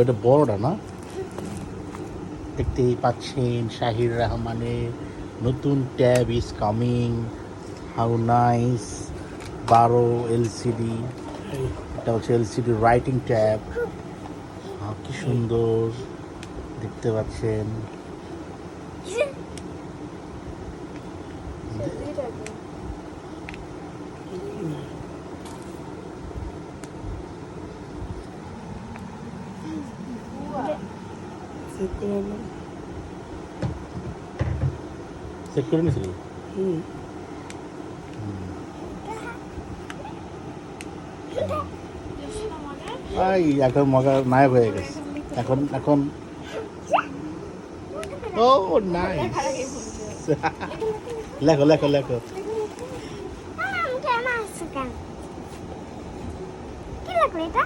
এটা বড়টা না? দেখতেই পাচ্ছেন শাহির রহমানের নতুন tab is coming how nice বারো এলসিডি এটা হচ্ছে এলসিডি রাইটিং ট্যাব। কি সুন্দর। দেখতে পাচ্ছেন। চেক করে নিয়েছিলি? এই এখন মজা নায়ক হয়ে গেছে। এখন এখন। ও নাইস লেখো লেখো লেখো। কি লাগল এটা?